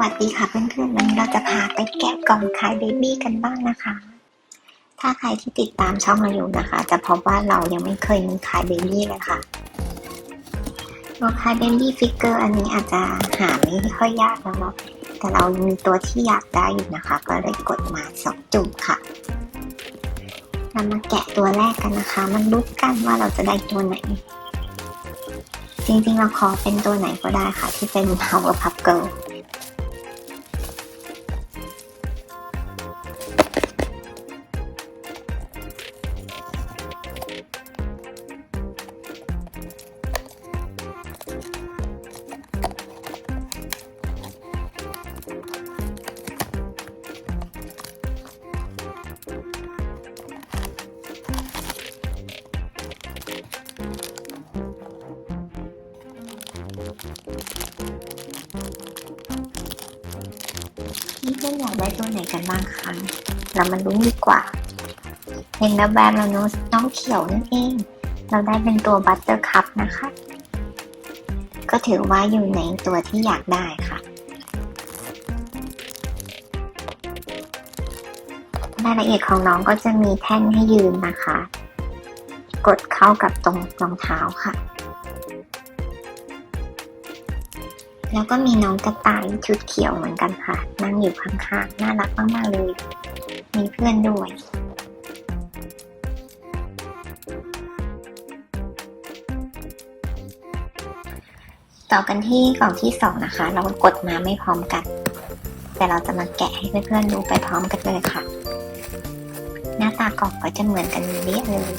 วัสดีค่ะเพื่อนๆวันนี้เราจะพาไปแกะกล่องคายเบบี้กันบ้างนะคะ ถ้าใครที่ติดตามช่องเราอยู่นะคะ จะพบว่าเรายังไม่เคยมีคายเบบี้เลยค่ะตัวคายเบบี้ฟิกเกอร์อันนี้อาจจะหาไม่ค่อยยากแล้วเนาะแต่เรามีตัวที่อยากได้อยู่นะคะ ก็เลยกดมาสองจุ่มค่ะเรามาแกะตัวแรกกันนะคะ มันลุ้นกันว่าเราจะได้ตัวไหนจริงๆ เราขอเป็นตัวไหนก็ได้ค่ะ ที่เป็น Power Pup Girl เพื่อนอยากได้ตัวไหนกันบ้างคะเรามาลุ้นดีกว่าเห็นแล้วแบบแล้วเนอะน้องเขียวนั่นเอง เราได้เป็นตัวบัตเตอร์คัพนะคะ ก็ถือว่าอยู่ในตัวที่อยากได้ค่ะรายละเอียดของน้องก็จะมีแท่นให้ยืนนะคะ กดเข้ากับตรงรองเท้าค่ะ แล้วก็มีน้องกระต่ายชุดเขียวเหมือนกันค่ะ นั่งอยู่ข้างๆ น่ารักมากๆเลย มีเพื่อนด้วยต่อกันที่กล่องที่สองนะคะ เรากดมาไม่พร้อมกัน แต่เราจะมาแกะให้เพื่อนๆดูไปพร้อมกันเลยค่ะ หน้าตากล่องก็จะเหมือนกันเรียเลย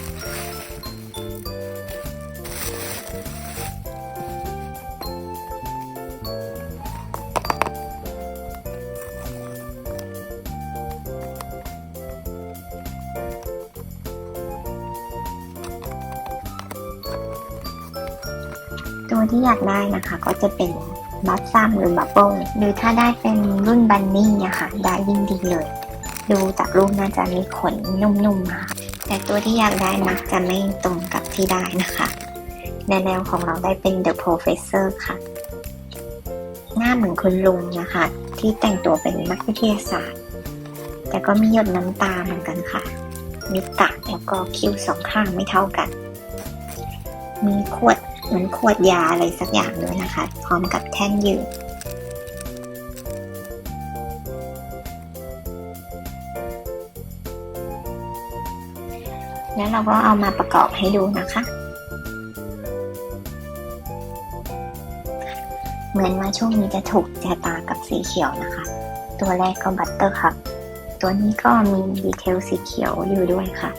ตัวที่อยากได้นะคะ ก็จะเป็นบัฟซัมหรือบับเบิ้ลหรือถ้าได้เป็นรุ่นบันนี่อะคะได้ยิ่งดีเลย ดูจากรูปน่าจะมีขนนุ่มๆค่ะแต่ตัวที่อยากได้มักจะไม่ตรงกับที่ได้นะคะในแนวของเราได้เป็น The Professor ค่ะ หน้าเหมือนคุณลุงนะคะ ที่แต่งตัวเป็นนักวิทยาศาสตร์ แต่ก็มีหยดน้ำตาเหมือนกันค่ะ มีกะแล้วก็คิ้วสองข้างไม่เท่ากัน มีขวด เหมือนขวดยาอะไรสักอย่างด้วยนะคะ พร้อมกับแท่นยืนแล้วเราก็เอามาประกอบให้ดูนะคะ เหมือนว่าช่วงนี้จะถูกชะตากับสีเขียวนะคะ ตัวแรกก็บัตเตอร์คัพตัวนี้ก็มีดีเทลสีเขียวอยู่ด้วยค่ะ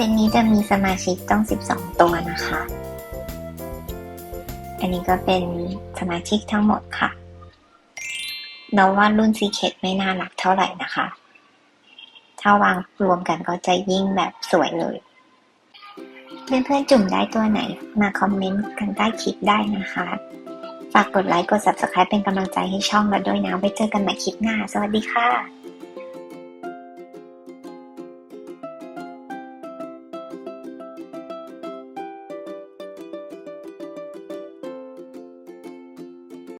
เซตนี้จะมีสมาชิกต้อง 12 ตัวนะคะ อันนี้ก็เป็นสมาชิกทั้งหมดค่ะ เราว่ารุ่นซีเคทไม่น่ารักเท่าไหร่นะคะ ถ้าวางรวมกันก็จะยิ่งแบบสวยเลย เพื่อนๆ จุ่มได้ตัวไหน มาคอมเมนต์กันใต้คลิปได้นะคะ ฝากกดไลค์ กด subscribe เป็นกำลังใจให้ช่องเราด้วยนะ ไว้เจอกันใหม่คลิปหน้า สวัสดีค่ะ